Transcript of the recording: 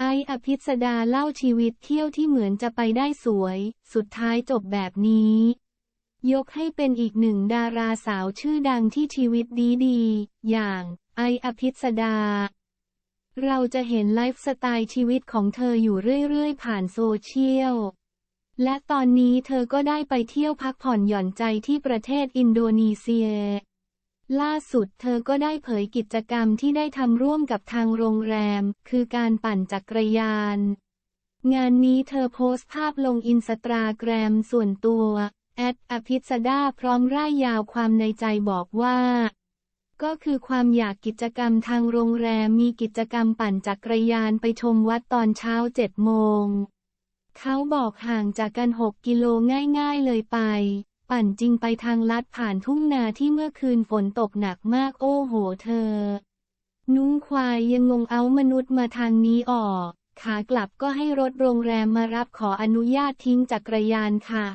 ไออภิสดาเล่าชีวิตเที่ยวที่เหมือนจะไปได้สวย สุดท้ายจบแบบนี้ ยกให้เป็นอีกหนึ่งดาราสาวชื่อดังที่ชีวิตดีดีๆอย่างไออภิสดา เราจะเห็นไลฟ์สไตล์ชีวิตของเธออยู่เรื่อยๆ ผ่านโซเชียล และตอนนี้เธอก็ได้ไปเที่ยวพักผ่อนหย่อนใจที่ประเทศอินโดนีเซีย ล่าสุดเธอก็ได้เผยกิจกรรมที่ได้ทำร่วมกับทางโรงแรม คือการปั่นจักรยาน งานนี้เธอโพสต์ภาพลงอินสตาแกรมส่วนตัว แอดอภิสดาพร้อมร่ายยาวความในใจบอกว่า ก็คือความอยากกิจกรรมทางโรงแรมมีกิจกรรมปั่นจักรยานไปชมวัดตอนเช้าเจ็ดโมง เขาบอกห่างจากกัน6กิโลง่ายๆเลยไป ปั่นจริงไปทางลัดผ่านทุ่งนาที่เมื่อคืนฝนตกหนักมากโอ้โหเธอ นุ้งควายยังงงเอามนุษย์มาทางนี้ออก ขากลับก็ให้รถโรงแรมมารับขออนุญาตทิ้งจักรยานค่ะ